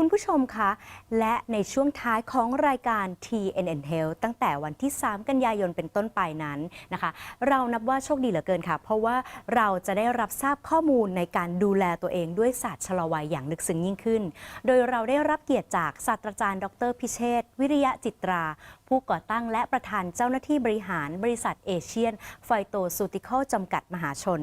คุณผู้ชมคะ และในช่วงท้ายของรายการ TNN Health ตั้งแต่วันที่ 3 กันยายนเป็นต้นไปนั้นนะคะ เรานับว่าโชคดีเหลือเกินค่ะ เพราะว่าเราจะได้รับทราบข้อมูลในการดูแลตัวเองด้วยศาสตร์ชะลอวัยอย่างลึกซึ้งยิ่งขึ้น โดยเราได้รับเกียรติจากศาสตราจารย์ ดร พิเชษวิริยะจิตรา ผู้ก่อตั้งและประธานเจ้าหน้าที่บริหารบริษัทเอเชียนไฟโตซูติคอลจำกัดมหาชน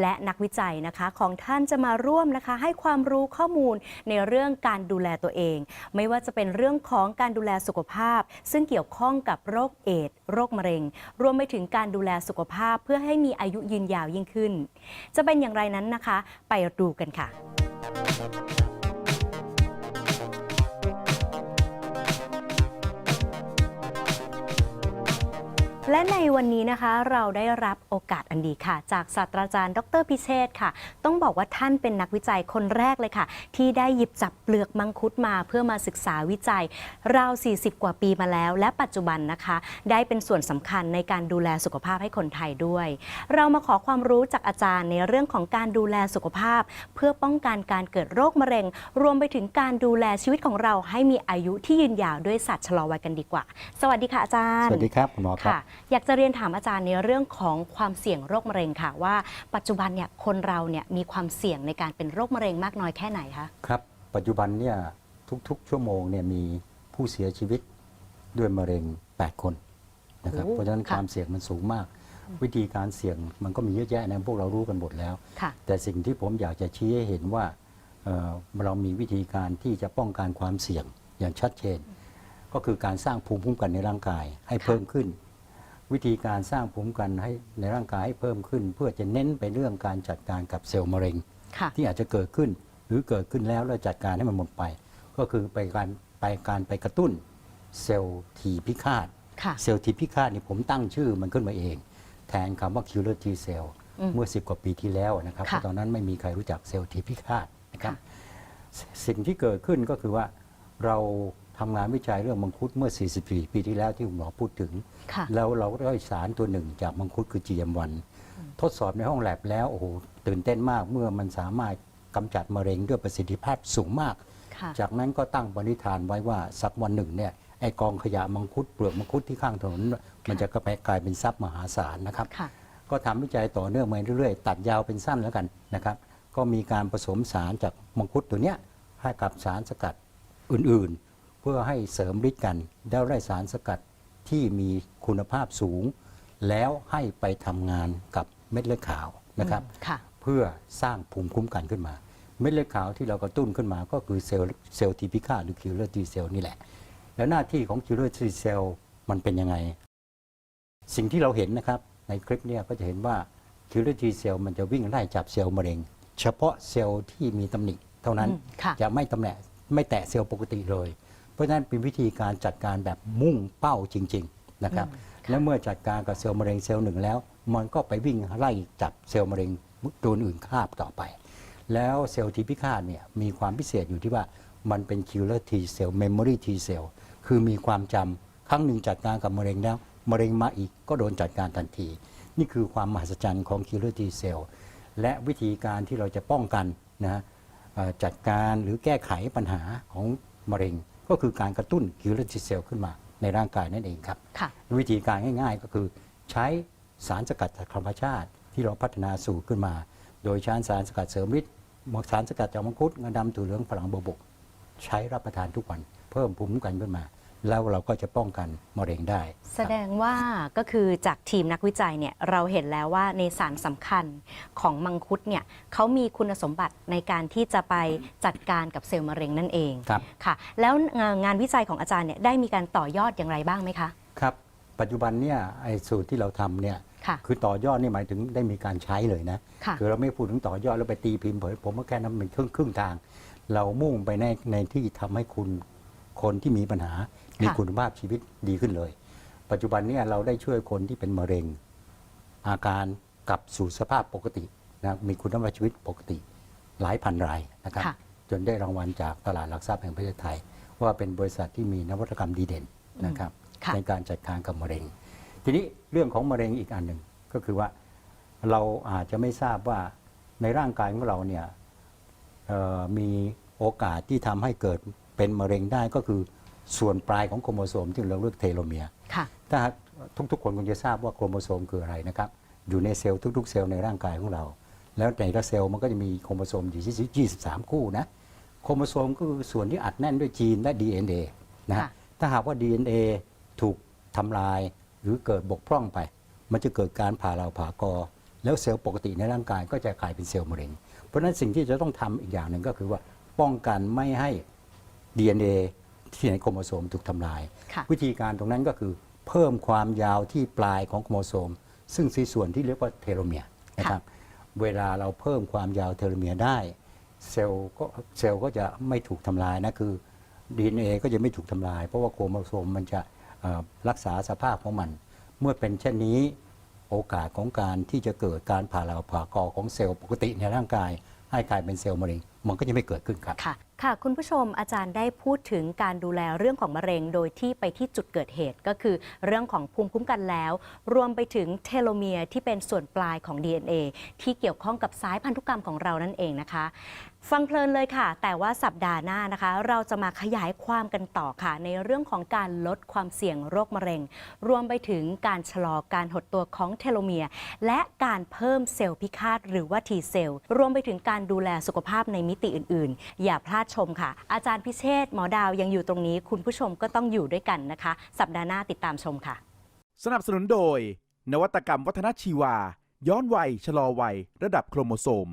และนักวิจัยนะคะของท่านจะมาร่วมนะคะ ให้ความรู้ข้อมูลในเรื่องการดููแลตัวเอง ไม่ว่าจะเป็นเรื่องของการดูแลสุขภาพ ซึ่งเกี่ยวข้องกับโรคเอดส์โรคมะเร็ง รวมไปถึงการดูแลสุขภาพเพื่อให้มีอายุยืนยาวยิ่งขึ้น จะเป็นอย่างไรนั้นนะคะ ไปดูกันค่ะ และในวันนี้นะคะเราได้รับโอกาสอันดีค่ะ จากศาสตราจารย์ ดรพิเชษฐ์ค่ะ ต้องบอกว่าท่านเป็นนักวิจัยคนแรกเลยค่ะ ที่ได้หยิบจับเปลือกมังคุดมาเพื่อมาศึกษาวิจัย ราว 40 กว่าปีมาแล้ว และปัจจุบันนะคะ ได้เป็นส่วนสำคัญในการดูแลสุขภาพให้คนไทยด้วย เรามาขอความรู้จากอาจารย์ในเรื่องของการดูแลสุขภาพ เพื่อป้องกันการเกิดโรคมะเร็ง รวมไปถึงการดูแลชีวิตของเราให้มีอายุที่ยืนยาวด้วยศาสตร์ชะลอวัยกันดีกว่า สวัสดีค่ะอาจารย์ สวัสดีครับคุณหมอครับค่ะอยากจะเรียนถามอาจารย์ในเรื่องของความเสี่ยงโรคมะเร็งค่ะ ว่าปัจจุบันเนี่ยคนเราเนี่ยมีความเสี่ยงในการเป็นโรคมะเร็งมากน้อยแค่ไหนคะครับ ปัจจุบันเนี่ยทุกๆ ชั่วโมงเนี่ยมีผู้เสียชีวิตด้วยมะเร็ง 8 คนนะครับโอ้เพราะฉะนั้นค่ะความเสี่ยงมันสูงมาก วิธีการเสี่ยงมันก็มีเยอะแยะนะพวกเรารู้กันหมดแล้วค่ะแต่สิ่งที่ผมอยากจะชี้ให้เห็นว่าเอ่อเรามีวิธีการที่จะป้องกันความเสี่ยงอย่างชัดเจน ก็คือการสร้างภูมิคุ้มกันในร่างกายให้ค่ะเพิ่มขึ้น วิธีการสร้างภูมิคุ้มกันให้ในร่างกายให้เพิ่มขึ้น เพื่อจะเน้นไปเรื่องการจัดการกับเซลล์มะเร็ง ค่ะ ที่อาจจะเกิดขึ้นหรือเกิดขึ้นแล้วแล้วจัดการให้มันหมดไป ก็คือไปการไปการไปกระตุ้นเซลล์ทีพิฆาต ค่ะ เซลล์ทีพิฆาตนี่ผมตั้งชื่อมันขึ้นมาเอง แทนคำว่า killer T cell อืมเมื่อ 10 กว่าปีที่แล้วนะครับเพค่ะราะตอนนั้นไม่มีใครรู้จักเซลล์ทีพิฆาตนะครับค่ะสสิ่งที่เกิดขึ้นก็คือว่าเรา ทำงานวิจัยเรื่องมังคุดเมื่อ 44 ปีที่แล้วที่คุณหมอพูดถึงค่ะแล้วเราก็ได้สารตัวหนึ่งจากมังคุดคือ GM1 ทดสอบในห้องแลบแล้วโอ้โหตื่นเต้นมากเมื่อมันสามารถกำจัดมะเร็งด้วยประสิทธิภาพสูงมากค่ะจากนั้นก็ตั้งปณิธานไว้ว่าสักวันหนึ่งเนี่ยไอกองขยะมังคุดเปลือกมังคุดที่ข้างถนนมันจะกลายเป็นทรัพย์มหาศาลนะครับค่ะก็ทำวิจัยต่อเนื่องมาเรื่อยๆ ตัดยาวเป็นสั้นแล้วกันนะครับ ก็มีการผสมสารจากมังคุดตัวเนี้ยให้กับสารสกัดอื่นๆเพื่อให้เสริมฤทธิ์กันแล้วได้สารสกัดที่มีคุณภาพสูง แล้วให้ไปทำงานกับเม็ดเลือดขาวนะครับค่ะเพื่อสร้างภูมิคุ้มกันขึ้นมา เม็ดเลือดขาวที่เรากระตุ้นขึ้นมาก็คือเซลล์เซลล์ทีพิฆาตหรือคิลเลอร์ทีเซลนี่แหละ แล้วหน้าที่ของคิลเลอร์ทีเซลมันเป็นยังไง สิ่งที่เราเห็นนะครับในคลิปเนี้ก็จะเห็นว่าคิลเลอร์ทีเซลมันจะวิ่งไล่จับเซลล์มะเร็ง เฉพาะเซลล์ที่มีตำหนิเท่านั้นอืมค่ะจะไม่ตำแหน่งไม่แตะเซลล์ปกติเลย เพราะฉะนั้นเป็นวิธีการจัดการแบบมุ่งเป้าจริงๆนะครับอืมค่ะแล้วเมื่อจัดการกับเซลล์มะเร็งเซลล์หนึ่งแล้ว มันก็ไปวิ่งไล่จับเซลล์มะเร็งตัวอื่นคาบต่อไป แล้วเซลล์ทีพิฆาตเนี่ยมีความพิเศษอยู่ที่ว่ามันเป็น killer T cell memory T cell คือมีความจำครั้งหนึ่งจัดการกับมะเร็งแล้วมะเร็งมาอีกก็โดนจัดการทันที นี่คือความมหัศจรรย์ของ killer T cell และวิธีการที่เราจะป้องกันนะเอ่อจัดการหรือแก้ไขปัญหาของมะเร็ง ก็คือการกระตุ้น killer T cell ขึ้นมาในร่างกายนั่นเองครับค่ะวิธีการง่าย ๆ ก็คือใช้สารสกัดจากธรรมชาติที่เราพัฒนาสูตรขึ้นมา โดยใช้สารสกัดเสริมฤทธิ์สารสกัดจากมังคุดงาดำถั่วเหลืองฝรั่งบวบก ใช้รับประทานทุกวัน เพิ่มภูมิคุ้มกันขึ้นมา แล้วเราก็จะป้องกันมะเร็งได้ แสดงว่าก็คือจากทีมนักวิจัยเนี่ยเราเห็นแล้วว่าในสารสำคัญของมังคุดเนี่ยเขามีคุณสมบัติในการที่จะไปจัดการกับเซลล์มะเร็งนั่นเองครับ ค่ะ แล้วงานงานวิจัยของอาจารย์เนี่ยได้มีการต่อยอดอย่างไรบ้างไหมคะ ครับ ปัจจุบันเนี่ยไอ้สูตรที่เราทำเนี่ยค่ะคือต่อยอดนี่หมายถึงได้มีการใช้เลยนะค่ะ คือเราไม่พูดถึงต่อยอดแล้วไปตีพิมพ์เผยผมว่าแค่นั้นเป็นครึ่งครึ่งทาง เรามุ่งไปในในที่ทำให้คุณ คนที่มีปัญหา มีค่ะคุณภาพชีวิตดีขึ้นเลย ปัจจุบันเนี่ยเราได้ช่วยคนที่เป็นมะเร็ง อาการกลับสู่สภาพปกตินะมีคุณภาพชีวิตปกติหลายพันรายนะครับค่ะจนได้รางวัลจากตลาดหลักทรัพย์แห่งประเทศไทย ว่าเป็นบริษัทที่มีนวัตกรรมดีเด่นนะครับค่ะในการจัดการกับมะเร็ง ทีนี้เรื่องของมะเร็งอีกอันหนึ่งก็คือว่าเราอาจจะไม่ทราบว่าในร่างกายของเราเนี่ยเอ่อมีโอกาสที่ทำให้เกิด เป็นมะเร็งได้ก็คือส่วนปลายของโครโมโซมที่เราเรียกเทโลเมียร์ค่ะถ้าหากทุกๆ คนคงจะทราบว่าโครโมโซมคืออะไรนะครับ อยู่ในเซลล์ทุก ๆ เซลล์ในร่างกายของเรา แล้วในละเซลล์มันก็จะมีโครโมโซมอยู่ที่23 คู่นะ โครโมโซมก็คือส่วนที่อัดแน่นด้วยจีนและ DNA นะฮะค่ะถ้าหากว่า DNA ถูกทำลายหรือเกิดบกพร่องไป มันจะเกิดการผ่าเราผ่ากอ แล้วเซลล์ปกติในร่างกายก็จะกลายเป็นเซลล์มะเร็ง เพราะฉะนั้นสิ่งที่จะต้องทำอีกอย่างหนึ่งก็คือว่าป้องกันไม่ให้ DNA ที่ในโครโมโซมถูกทำลายค่ะวิธีการตรงนั้นก็คือเพิ่มความยาวที่ปลายของโครโมโซม ซึ่งคือส่วนที่เรียกว่าเทโลเมียร์นะครับเวลาเราเพิ่มความยาวเทโลเมียร์ได้ เซลล์ก็เซลล์ก็จะไม่ถูกทำลายนะคือ DNA ก็จะไม่ถูกทำลาย เพราะว่าโครโมโซมมันจะเอ่อรักษาสภาพของมัน เมื่อเป็นเช่นนี้โอกาสของการที่จะเกิดการผ่าเราผ่ากอของเซลล์ปกติในร่างกาย ให้กลายเป็นเซลล์มะเร็งมันก็จะไม่เกิดขึ้นครับ ค่ะคุณผู้ชมอาจารย์ได้พูดถึงการดูแลเรื่องของมะเร็ง โดยที่ไปที่จุดเกิดเหตุก็คือเรื่องของภูมิคุ้มกันแล้ว รวมไปถึงเทโลเมียร์ที่เป็นส่วนปลายของ DNA ที่เกี่ยวข้องกับสายพันธุกรรมของเรานั่นเองนะคะ ฟังเพลินเลยค่ะ แต่ว่าสัปดาห์หน้านะคะ เราจะมาขยายความกันต่อค่ะ ในเรื่องของการลดความเสี่ยงโรคมะเร็ง รวมไปถึงการชะลอการหดตัวของเทโลเมียร์และการเพิ่มเซลล์พิฆาตหรือว่า T เซลล์รวมไปถึงการดูแลสุขภาพในมิติอื่น ๆ อย่าพลาดชมค่ะ อาจารย์พิเชษหมอดาวยังอยู่ตรงนี้ คุณผู้ชมก็ต้องอยู่ด้วยกันนะคะ สัปดาห์หน้าติดตามชมค่ะ สนับสนุนโดย นวัตกรรมวัฒนชีวา ย้อนวัยชะลอวัย ระดับโครโมโซม